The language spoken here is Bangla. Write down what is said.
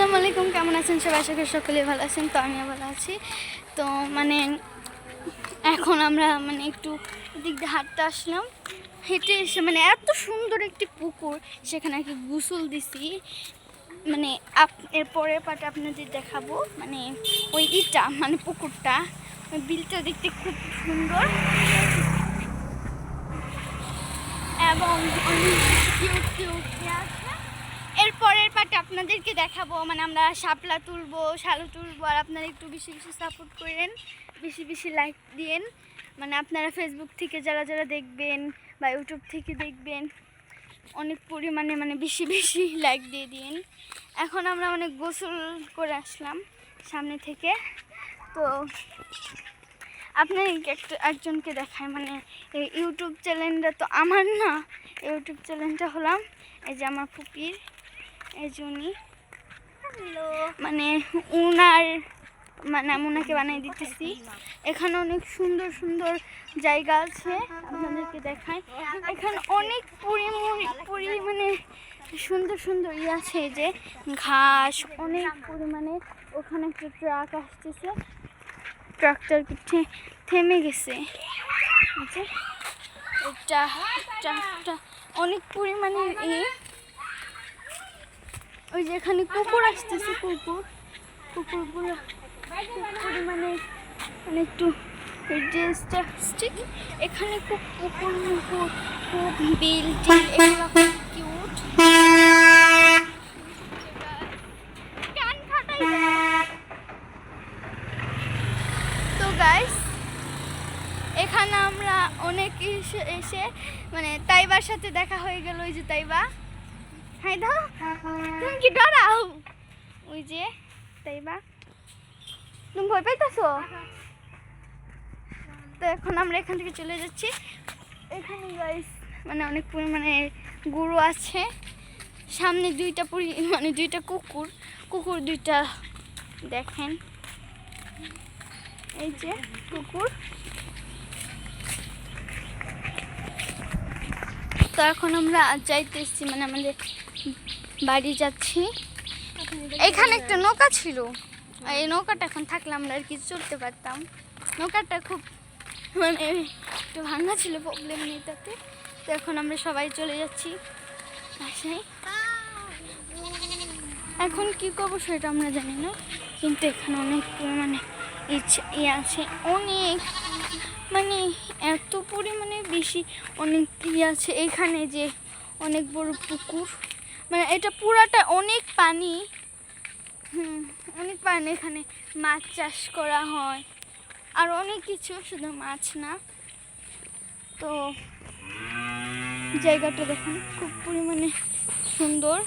আসসালামু আলাইকুম, কেমন আছেন? সবাই আশা করি সকলে ভালো আছেন, তো আমিও ভালো আছি। তো মানে এখন আমরা মানে একটু দিক দিয়ে হাঁটতে আসলাম। হেঁটে এসে মানে এত সুন্দর একটি পুকুর, সেখানে আর কি গোসল দিছি। মানে আপ, এর পরের পাটা আপনাদের দেখাবো মানে ওই ইটা মানে পুকুরটা। বিলটা দেখতে খুব সুন্দর। এবং অনেক কিউট পার্ট আপনাদেরকে দেখাবো। মানে আমরা শাপলা তুলবো, শালু তুলবো, আর আপনারা একটু বেশি বেশি সাপোর্ট করেন, বেশি বেশি লাইক দিয়েন। মানে আপনারা ফেসবুক থেকে যারা যারা দেখবেন বা ইউটিউব থেকে দেখবেন, অনেক পরিমাণে মানে বেশি বেশি লাইক দিয়ে দিন। এখন আমরা অনেক গোসল করে আসলাম সামনে থেকে। তো আপনার একটা, একজনকে দেখায় মানে এই ইউটিউব চ্যানেলটা তো আমার না ইউটিউব চ্যানেলটা হলাম এই যে আমার ফুপির। এই জন্যই মানে উনার মানে আমি ওনাকে বানিয়ে দিতেছি। এখানে অনেক সুন্দর সুন্দর জায়গা আছে আপনাদেরকে দেখায় এখানে অনেক পরিমাণে পরিমাণে সুন্দর সুন্দর ইয়ে আছে যে ঘাস অনেক পরিমাণে ওখানে একটা ট্রাক আসতেছে। ট্রাকটার থেমে গেছে। ট্রাকটা অনেক পরিমাণে ইয়ে। ওই যে এখানে কুকুর আসতেছে, কুকুর। কুকুরগুলো খুব পরিমাণে মানে একটু ড্রেসটা স্টিক এখানে খুব কুকুর মুকুর খুব বিল টিল, এগুলো তো গাইস এখানে আমরা অনেক এসে মানে তাইবার সাথে দেখা হয়ে গেল, ওই যে তাইবা। তুমি কি ডরাও? ওই যে, তাইবা। তুমি ভয় পাইতেছো? তো এখন আমরা এখান থেকে চলে যাচ্ছি। এখানে গাইস মানে অনেক পরিমাণে গরু আছে। সামনে দুইটা পরি মানে দুইটা কুকুর। কুকুর দুইটা দেখেন। এই যে কুকুর। তো এখন আমরা যাইতেছি মানে আমাদের বাড়ি যাচ্ছি। এখানে একটা নৌকা ছিল। এই নৌকাটা এখন থাকলে আমরা আর কিছু চলতে পারতাম। নৌকাটা খুব মানে একটু ভাঙা ছিল প্রবলেম নেই তাতে। তো এখন আমরা সবাই চলে যাচ্ছি এখন কি করব সেটা আমরা জানি না। কিন্তু এখানে অনেক পরিমাণে ইচ্ছা আছে। অনেক মানে এত পরিমাণে বেশি অনেক ইয়ে আছে এখানে যে অনেক বড় পুকুর। মানে এটা পুরাটা অনেক পানি। হুম, অনেক পানি এখানে মাছ চাষ করা হয়। আর অনেক কিছু, শুধু মাছ না। তো জায়গাটা দেখুন, খুব পরিমাণে সুন্দর।